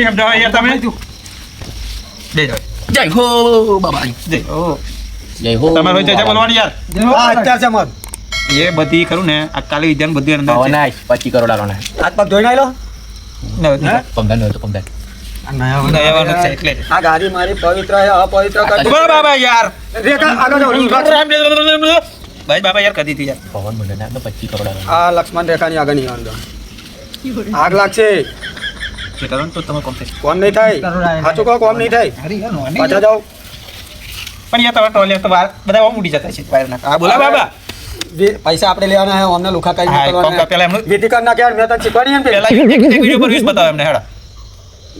તમે જય જય જય હો બાબા જય હો જય હો તમારે હોય જય બોલવાની યાર હા અત્યારે છે મત એ બધી ખરું ને આ કાલે વિદ્યાન બધું અંદર છે નાઈસ પચી કરોડ આલો હાથ પગ ધોઈ નાખી પમદાન હોય તો પમદાન નયાવાનું છે એટલે જ. આ ગાડી મારી પવિત્ર છે અપવિત્ર કરી બાબા યાર રેખા આગળ ભાઈ બાબા યાર કદી હતી યાર પવન બોલે ને તો કરોડ આ લક્ષ્મણ રેખાની આગળ નહીં આવવાનું આગ લાગશે ને તો તમે કોમ થાય. કોમ નહીં થાય? સાચું કહો કોમ નહીં થાય? પાછા જાઓ. પણ યાર તમારા ટોલે તો બહાર બધા આમ ઉડી જતા છે વાયરના. હા બોલા બાબા. પૈસા આપણે લેવાના હે અમને લુખા કઈ કરવાના પેલા એમનું- વિધિ કર નાખ્યા મેં તને શીખવાડી એમ પેલા એક પર વ્યૂઝ બતાવ એમને હેડા.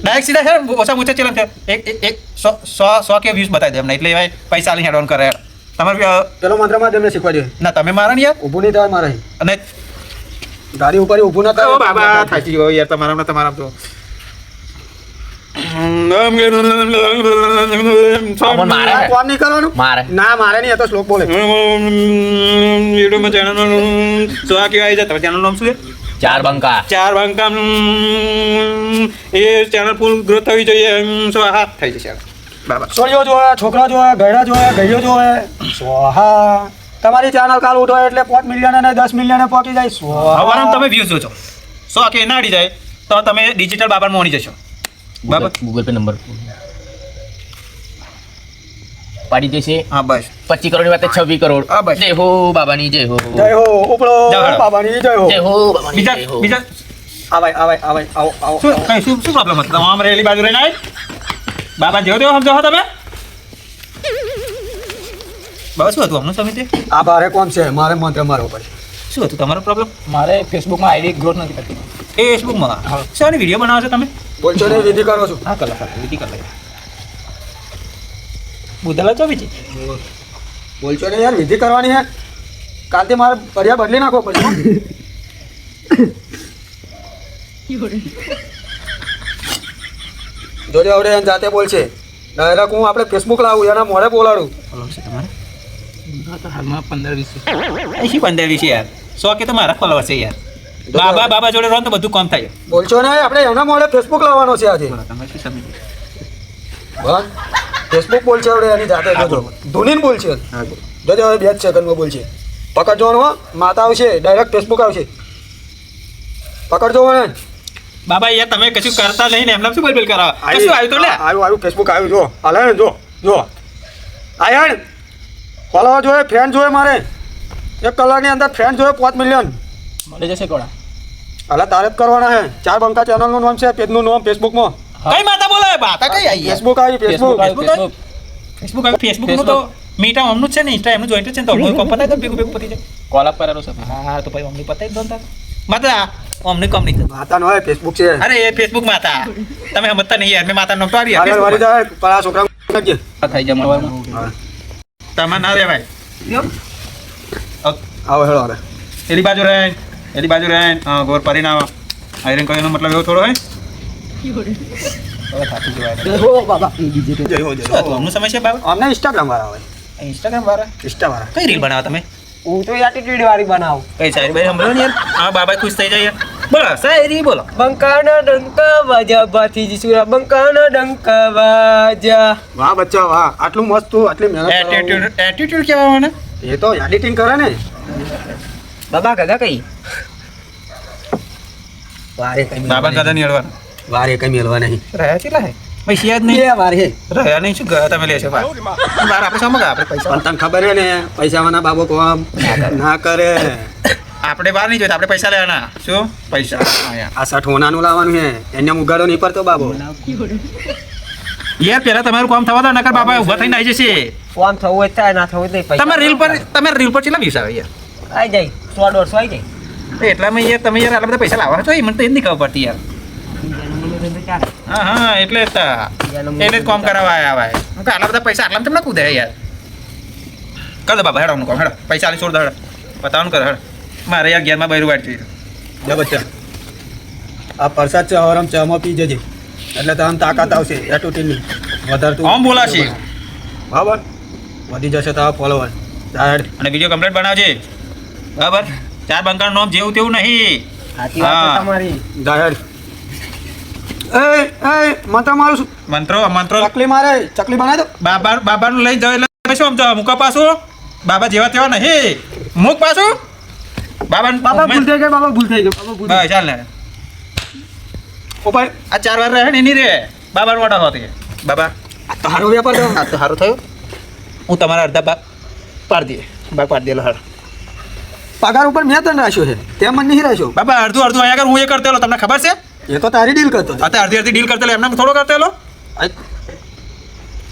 ડાયરેક્ટ સીધા છે ઓછા ઓછા ચેનલ છે. એક એક સો સો સો કે વ્યૂઝ બતાવી દે એમને એટલે ભાઈ પૈસા લઈ હેડ ઓન કરે. તમારે પેલો મંત્રમાં તેમને શીખવાડ્યું ના તમે મારા ને યાર? ઊભું નહીં થાય મારે અને ગાડી ઉપર ઊભું ના થાય. બાબા થાકી ગયો યાર તમારા ને તમારા તો. પવન મારે? કોમ નહીં કરવાનું? મારે. ના મારે નહીં એ તો શ્લોક બોલે. વિડીયોમાં ચેનલ સો આ કેવાય છે તમારા ચેનલ નામ શું છે ચાર બંકા. ચાર બંકા એ ચેનલ ફૂલ ગ્રોથ થવી જોઈએ સો હાથ થઈ જશે. બાબા. છોડીઓ જોવે છોકરા જોવે ગયડા જોયા ગયો જોયા સ્વાહા. તમારી ચેનલ કાલ ઉઠો એટલે પાંચ મિલિયન અને દસ મિલિયન પહોંચી જાય. સ્વાહા. તમે વ્યૂઝ જોજો. સો કે નાડી જાય તો તમે ડિજિટલ બાબર મોની જશો. બરાબર. Google Pay number. પાડી દેશે. હા બસ. પચી કરોડની વાત છવ્વીસ કરોડ. હા, બસ. જય હો બાબાની જય હો. જય હો ઉપડો બાબાની જય હો. જય હો બાબાની બીજા જય હો. બીજા આવાય આવાય આવાય આવો આવો શું કઈ શું શું પ્રોબ્લેમ હતો? આમ રેલી બાજુ રહીને આવી બાબા જેવો તેવો સમજો છો તમે. બાબા શું હતું અમનું સમિતિ? આ ભારે કોણ છે મારે મંત્ર મારવો પડે. શું હતું તમારો પ્રોબ્લેમ મારે ફેસબુકમાં આઈડી ગ્રોથ નથી કરતી એ ફેસબુકમાં શાની વીડિયો બનાવો છો તમે? બોલશો ને વિધિ કરો છો. હા કલા વિધિ કલા બુધલા તો બીજી? બોલશો ને યાર વિધિ કરવાની યાર કાલથી મારે પર્યા બદલી નાખો પછી. જોજો હવે એને જાતે બોલશે. ડાયરેક્ટ હું આપણે ફેસબુક લાવું એના મોડે બોલાડું. છે તમારે? હાલમાં પંદર વીસ પંદર વીસ યાર? સો કે તો મારા ફોલોવર છે યાર. બાબા બાબા જોડે રહો ને તો બધું કામ થાય. બોલશો ને આપણે એના મોડે ફેસબુક લાવવાનો છે આજે. બસ ફેસબુક બોલશે આપણે એની જાતે જોજો ધૂનીને બોલશે. હા બોલો. જોજો હવે બે જ સેકન્ડમાં બોલશે. પકડજો હો માતા આવશે ડાયરેક્ટ ફેસબુક આવશે. પકડજો ને બાબા યાર તમે કશું કરતા નહીં ને એમને શું બલબલ બોલ કરાવો કશું આવ્યું તો લે? આવ્યું આવ્યું ફેસબુક આવ્યું જો. હાલે ને જો જો. આયણ ફોલોવર જોઈએ ફ્રેન્ડ જોઈએ મારે. એક કલાકની અંદર ફ્રેન્ડ જોઈએ પાંચ મિલિયન મળી જશે કોડા હાલે તારે જ કરવાના હે. ચાર બંકા ચેનલનું નામ છે પેજનું નામ ફેસબુકમાં કઈ માતા બોલે માતા કઈ આવી ફેસબુક આવી ફેસબુક ફેસબુક ફેસબુક ફેસબુકનું તો મીટા અમનું છે ને ઇન્સ્ટા એમનું જોઈન્ટ છે ને તો અમનું કોમ પતાય તો ભેગું ભેગું પતી જાય. કોલ અપ કરારો છે? હા તો ભાઈ અમની પતાય દો ને તાર. માતા અમની કોમ નહીં માતા નો હોય ફેસબુક છે. અરે એ ફેસબુક માતા. તમે સમજતા નહીં યાર. મેં માતા નો ટોરી યાર આગળ જાય પણ આ છોકરા. થઈ જાય મળવામાં માં. તમારે ના ભાઈ આવો હેળો રે એલી બાજુ રહે. એલી બાજુ રહે ગોર પરી ના આયરન કહીનો મતલબ એવો થોડો હોય. ઇન્સ્ટાગ્રામ વાળા હોય. ઇન્સ્ટાગ્રામ વાળા? ઇન્સ્ટા વાળા. કઈ રીલ બનાવો તમે? હું તો એટીટ્યુડ વાળી બનાવું. કઈ સારી ભાઈ સંભળો ને હા બાબા ખુશ થઈ જાય યાર. બોલો સારી બોલો. બંકાના ડંકા વાજા ભાતીજી સુરા બંકાનો ડંકા વાજા વાહ બચ્ચા વાહ. આટલું મસ્ત તું આટલી મહેનત એટીટ્યુડ એટીટ્યુડ મને. એ તો એડિટિંગ કરે ને. બાબા કગા કઈ? વારે કઈ બાબા દાદા ની અડવાનું વારે કઈ મેળવા નહીં. રહ્યા કેટલા હે? પૈસા જ નહીં. વારે રહ્યા નહીં શું ગયા તમે લેશો બાર આપણે સમગ આપણે પૈસા. પણ તને ખબર હે ને પૈસા વાળા બાબો કોમ ના કરે. આપણે બહાર નહીં જોઈતા આપણે પૈસા લેવાના. શું? પૈસા. આ સઠ હોનાનું લાવવાનું હે. એને ઉગાડો નહીં પડતો બાબો. યાર પેલા તમારું કામ થવા દો નકર બાબા ઊભા થઈને આવી જશે. ફોન થવું હોય થાય ના થવું નહીં. તમે રીલ પર તમે રીલ પર ચેલા દિવસ આવે યાર? આવી જાય. સો દોઢસો આવી જાય. તો એટલામાં યાર તમે યાર આટલા બધા પૈસા લાવવા છો? એ મને તો એ જ નહીં ખબર પડતી યાર. હા હા એટલે એટલે જ કોમ કરાવવા આવ્યા હું કે આટલા બધા પૈસા આટલા તમને દે યાર? કર દે બાબા હેડો હું કામ હેડો. પૈસા આલી છોડ દે હેડો. બતાવવાનું કર હેડ. મારે યાર ગેરમાં બૈરું વાટ જોઈએ જા બચ્ચા. આ પ્રસાદ છે હવારમ ચામાં પી જજે. એટલે તમને તાકાત આવશે એટુટીની વધારે તું આમ બોલાશે? બરાબર. વધી જશે તારા ફોલોવર અને વીડિયો કમ્પ્લીટ બનાવજે. બરાબર? ચાર બંકાનું નામ જેવું તેવું નહીં. સાચી વાત છે તમારી. ડાયરેક્ટ એ એ મંત્ર મારું છું મંત્રો મંત્રો. ચકલી મારે ચકલી બનાવી દો. બાબા બાબાનું લઈ જાવ એટલે શું સમજો? મૂકો પાછું. બાબા જેવા તેવા નહીં. મૂક પાછું. બાબા બાબા ભૂલ થઈ ગયો બાબા ભૂલ થઈ ગયો બાબા ભૂલ ચાલ ને. ઓ ભાઈ. આ ચાર વાર રહે ને એની રે. બાબાનો ઓર્ડર હોતી બાબા. આ તો હારો વેપાર આ તો સારું થયું. હું તમારા અડધા ભાગ પાડી દઈએ. ભાગ પાડી દેલો હાર. પગાર ઉપર મેં તને રાખ્યો છે. તેમ નહીં રાખ્યો. બાબા અડધું અડધું અહીંયા આગળ હું એ કરતેલો તમને ખબર છે? એ તો તારી ડીલ કરતો. અત્યારે અડધી અડધી ડીલ કરતેલો એમને થોડો કરતેલો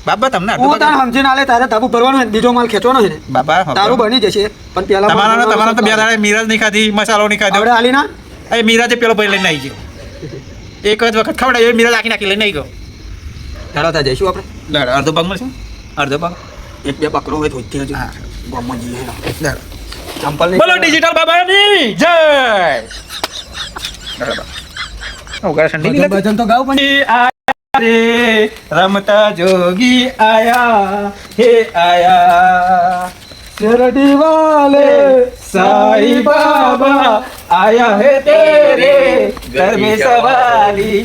બાબા તમને હું અડધું સમજી ના લે તારે તાબુ ભરવાનું બીજો માલ ખેંચવાનો છે. બાબા તારું બની જશે પણ પેલા તમારા તમારા તો બે દાડે મીરાજ નહીં ખાધી મસાલો નહીં ખાધો. આલી ના એ મીરાજે પેલો ભાઈ લઈને આવી ગયો. એક જ વખત ખવડાવ્યો મીરાજ આખી નાખી લઈને આવી ગયો. ધડાતા જઈશું આપણે. અડધો ભાગ મળશે? અડધો ભાગ? એક બે પકડો હોય તો હા. ગામમાં જઈએ ચંપલ બોલો ડિજિટલ બાબાની જય! ભજન તો ગાવ પણ રે રમતા જોગી આયા હે આયા. શરડી વાલે સાઈ બાબા આયા હે તેરે ગરમી સવારી.